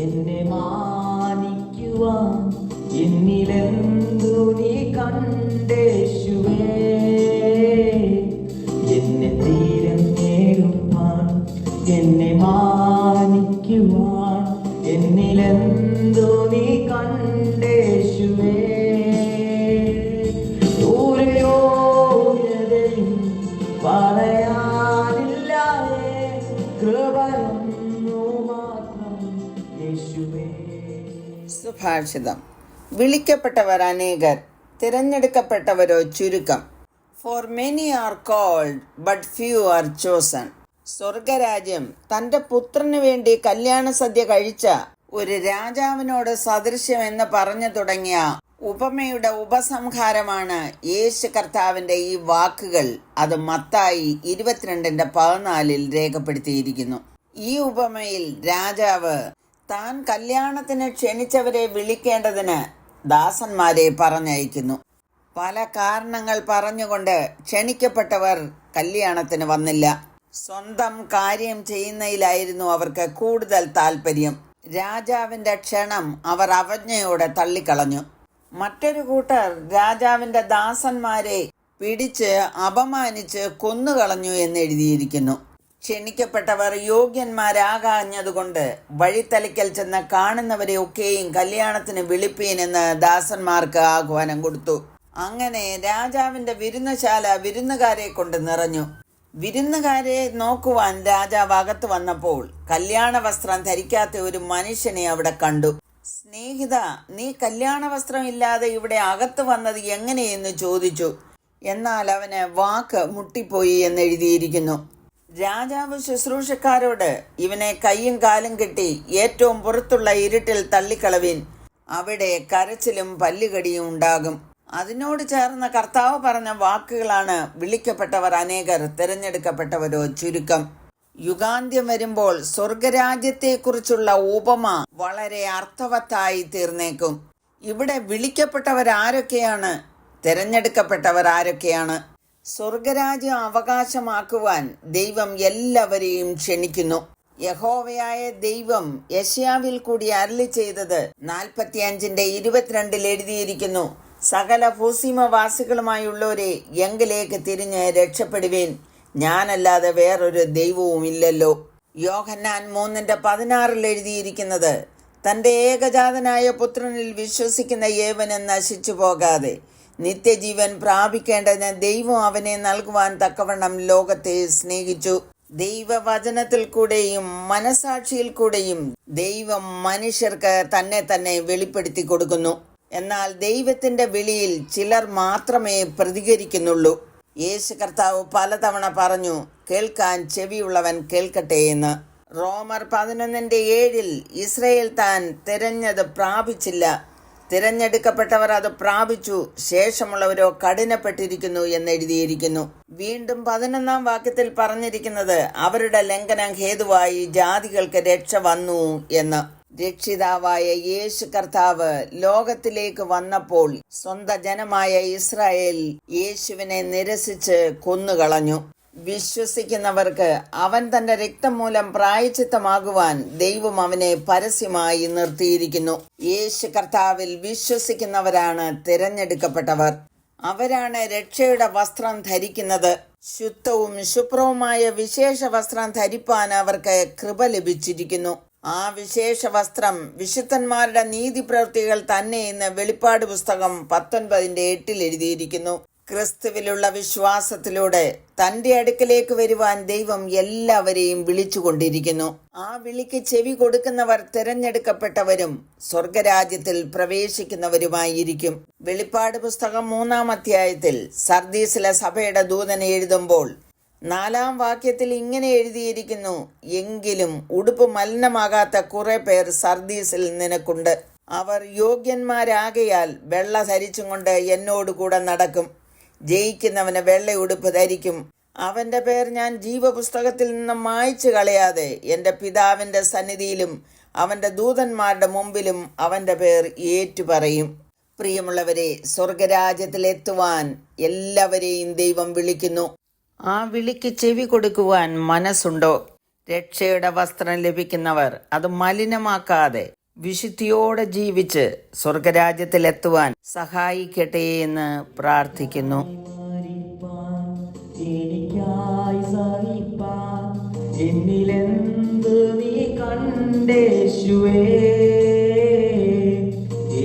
എന്നെ മാനിക്കുവാൻ എന്നിലെന്തു നീ കണ്ടേശുവേ സുഭാഷിതം. വിളിക്കപ്പെട്ടവർ അനേകർ തിരഞ്ഞെടുക്കപ്പെട്ടവരോ ചുരുക്കം. For many are called but few are chosen സ്വർഗരാജ്യം തന്റെ പുത്രന് വേണ്ടി കല്യാണ സദ്യ കഴിച്ച ഒരു രാജാവിനോട് സദൃശ്യം എന്ന് പറഞ്ഞു തുടങ്ങിയ ഉപമയുടെ ഉപസംഹാരമാണ് യേശു കർത്താവിന്റെ ഈ വാക്കുകൾ അത് മത്തായി ഇരുപത്തിരണ്ടിന്റെ പതിനാലിൽ രേഖപ്പെടുത്തിയിരിക്കുന്നു. ഈ ഉപമയിൽ രാജാവ് താൻ കല്യാണത്തിന് ക്ഷണിച്ചവരെ വിളിക്കേണ്ടതിന് ദാസന്മാരെ പറഞ്ഞയക്കുന്നു. പല കാരണങ്ങൾ പറഞ്ഞുകൊണ്ട് ക്ഷണിക്കപ്പെട്ടവർ കല്യാണത്തിന് വന്നില്ല. സ്വന്തം കാര്യം ചെയ്യുന്നതിലായിരുന്നു അവർക്ക് കൂടുതൽ താല്പര്യം രാജാവിന്റെ ക്ഷണം അവർ അവജ്ഞയോടെ തള്ളിക്കളഞ്ഞു. മറ്റൊരു കൂട്ടർ രാജാവിന്റെ ദാസന്മാരെ പിടിച്ച് അപമാനിച്ച് കൊന്നുകളഞ്ഞു എന്ന് എഴുതിയിരിക്കുന്നു ക്ഷണിക്കപ്പെട്ടവർ യോഗ്യന്മാരാകാഞ്ഞതുകൊണ്ട് വഴിത്തലയ്ക്കൽ ചെന്ന് കാണുന്നവരെ ഒക്കെയും കല്യാണത്തിന് വിളിപ്പീനെന്ന് ദാസന്മാർക്ക് ആഹ്വാനം കൊടുത്തു. അങ്ങനെ രാജാവിന്റെ വിരുന്നശാല വിരുന്നുകാരെ കൊണ്ട് നിറഞ്ഞു. വിരുന്നുകാരെ നോക്കുവാൻ രാജാവ് അകത്ത് വന്നപ്പോൾ കല്യാണ വസ്ത്രം ധരിക്കാത്ത ഒരു മനുഷ്യനെ അവിടെ കണ്ടു. സ്നേഹിത നീ കല്യാണ വസ്ത്രം ഇല്ലാതെ ഇവിടെ അകത്ത് വന്നത് എങ്ങനെയെന്ന് ചോദിച്ചു. എന്നാൽ അവന് വാക്ക് മുട്ടിപ്പോയി എന്ന് എഴുതിയിരിക്കുന്നു രാജാവ് ശുശ്രൂഷക്കാരോട് ഇവനെ കൈയും കാലും കെട്ടി ഏറ്റവും പുറത്തുള്ള ഇരുട്ടിൽ തള്ളിക്കളവിൻ. അവിടെ കരച്ചിലും പല്ലുകടിയും ഉണ്ടാകും. അതിനോട് ചേർന്ന കർത്താവ് പറഞ്ഞ വാക്കുകളാണ് വിളിക്കപ്പെട്ടവർ അനേകർ തിരഞ്ഞെടുക്കപ്പെട്ടവരോ ചുരുക്കം. യുഗാന്ത്യം വരുമ്പോൾ സ്വർഗരാജ്യത്തെക്കുറിച്ചുള്ള ഉപമ വളരെ അർത്ഥവത്തായി തീർന്നേക്കും. ഇവിടെ തിരഞ്ഞെടുക്കപ്പെട്ടവർ ആരൊക്കെയാണ് സ്വർഗരാജ്യം അവകാശമാക്കുവാൻ ദൈവം എല്ലാവരെയും ക്ഷണിക്കുന്നു. യഹോവയായ ദൈവം യഷ്യാവിൽ കൂടി അരളി ചെയ്തത് നാൽപ്പത്തിയഞ്ചിന്റെ ഇരുപത്തിരണ്ടിൽ എഴുതിയിരിക്കുന്നു. സകല ഭൂസീമവാസികളുമായുള്ളവരെ എങ്കിലേക്ക് തിരിഞ്ഞ് രക്ഷപ്പെടുവേൻ. ഞാനല്ലാതെ വേറൊരു ദൈവവും ഇല്ലല്ലോ. യോഹന്നാൻ മൂന്നിന്റെ പതിനാറിൽ എഴുതിയിരിക്കുന്നത് തന്റെ ഏകജാതനായ പുത്രനിൽ വിശ്വസിക്കുന്ന ഏവനും നശിച്ചു പോകാതെ നിത്യജീവൻ പ്രാപിക്കേണ്ടതിന് ദൈവം അവനെ നൽകുവാൻ തക്കവണ്ണം ലോകത്തെ സ്നേഹിച്ചു. ദൈവവചനത്തിൽ കൂടെയും മനസാക്ഷിയിൽ കൂടെയും ദൈവം മനുഷ്യർക്ക് തന്നെ തന്നെ വെളിപ്പെടുത്തി കൊടുക്കുന്നു. എന്നാൽ ദൈവത്തിന്റെ വിളിയിൽ ചിലർ മാത്രമേ പ്രതികരിക്കുന്നുള്ളൂ. യേശു കർത്താവ് പലതവണ പറഞ്ഞു കേൾക്കാൻ ചെവിയുള്ളവൻ കേൾക്കട്ടെ എന്ന്. റോമർ പതിനൊന്നിന്റെ ഏഴിൽ ഇസ്രയേൽ താൻ തിരഞ്ഞത് പ്രാപിച്ചില്ല. തിരഞ്ഞെടുക്കപ്പെട്ടവർ അത് പ്രാപിച്ചു. ശേഷമുള്ളവരോ കഠിനപ്പെട്ടിരിക്കുന്നു എന്ന് എഴുതിയിരിക്കുന്നു. വീണ്ടും പതിനൊന്നാം വാക്യത്തിൽ പറഞ്ഞിരിക്കുന്നത് അവരുടെ ലംഘനം ഹേതുവായി ജാതികൾക്ക് രക്ഷ വന്നു എന്ന്. രക്ഷിതാവായ യേശു കർത്താവ് ലോകത്തിലേക്ക് വന്നപ്പോൾ സ്വന്തം ജനമായ ഇസ്രായേൽ യേശുവിനെ നിരസിച്ച് കൊന്നുകളഞ്ഞു. വിശ്വസിക്കുന്നവർക്ക് അവൻ തന്റെ രക്തം മൂലം പ്രായച്ചിത്തമാകുവാൻ ദൈവം അവനെ പരസ്യമായി നിർത്തിയിരിക്കുന്നു. യേശു കർത്താവിൽ വിശ്വസിക്കുന്നവരാണ് തിരഞ്ഞെടുക്കപ്പെട്ടവർ. അവരാണ് രക്ഷയുടെ വസ്ത്രം ധരിക്കുന്നത്. ശുദ്ധവും ശുഭ്രവുമായ വിശേഷ വസ്ത്രം ധരിപ്പാൻ അവർക്ക് കൃപ ലഭിച്ചിരിക്കുന്നു. ആ വിശേഷ വസ്ത്രം വിശുദ്ധന്മാരുടെ നീതി പ്രവൃത്തികൾ തന്നെ എന്ന് വെളിപ്പാട് പുസ്തകം പത്തൊൻപതിന്റെ എട്ടിൽ എഴുതിയിരിക്കുന്നു. ക്രിസ്തുവിലുള്ള വിശ്വാസത്തിലൂടെ തന്റെ അടുക്കലേക്ക് വരുവാൻ ദൈവം എല്ലാവരെയും വിളിച്ചുകൊണ്ടിരിക്കുന്നു. ആ വിളിക്ക് ചെവി കൊടുക്കുന്നവർ തിരഞ്ഞെടുക്കപ്പെട്ടവരും സ്വർഗരാജ്യത്തിൽ പ്രവേശിക്കുന്നവരുമായിരിക്കും. വെളിപ്പാട് പുസ്തകം മൂന്നാം അധ്യായത്തിൽ സർദീസിലെ സഭയുടെ ദൂതനെ എഴുതുമ്പോൾ നാലാം വാക്യത്തിൽ ഇങ്ങനെ എഴുതിയിരിക്കുന്നു എങ്കിലും ഉടുപ്പ് മലിനമാകാത്ത കുറെ പേർ സർദീസിൽ നിനക്കുണ്ട്. അവർ യോഗ്യന്മാരാകയാൽ വെള്ള ധരിച്ചും കൊണ്ട് എന്നോടുകൂടെ നടക്കും. ജയിക്കുന്നവന് വെള്ള ഉടുപ്പ് ധരിക്കും. അവന്റെ പേർ ഞാൻ ജീവപുസ്തകത്തിൽ നിന്നും മായ്ച്ചു കളയാതെ എന്റെ പിതാവിന്റെ സന്നിധിയിലും അവന്റെ ദൂതന്മാരുടെ മുമ്പിലും അവന്റെ പേർ ഏറ്റുപറയും. പ്രിയമുള്ളവരെ സ്വർഗരാജ്യത്തിലെത്തുവാൻ എല്ലാവരെയും ദൈവം വിളിക്കുന്നു. ആ വിളിക്ക് ചെവി കൊടുക്കുവാൻ മനസ്സുണ്ടോ? രക്ഷയുടെ വസ്ത്രം ലഭിക്കുന്നവർ അത് മലിനമാക്കാതെ വിശുദ്ധിയോടെ ജീവിച്ച് സ്വർഗരാജ്യത്തിലെത്തുവാൻ സഹായിക്കട്ടെ എന്ന് പ്രാർത്ഥിക്കുന്നു. എന്നിലെന്ത് നീ കണ്ടേശുവേ?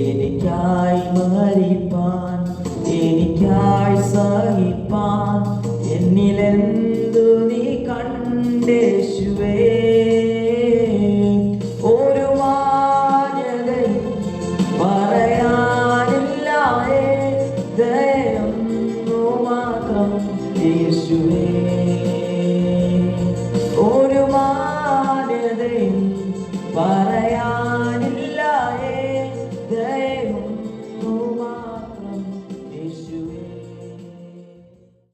എനിക്കായി മരിപ്പാൻ എനിക്കായി സഹിപ്പാൻ എന്നിലെന്ത്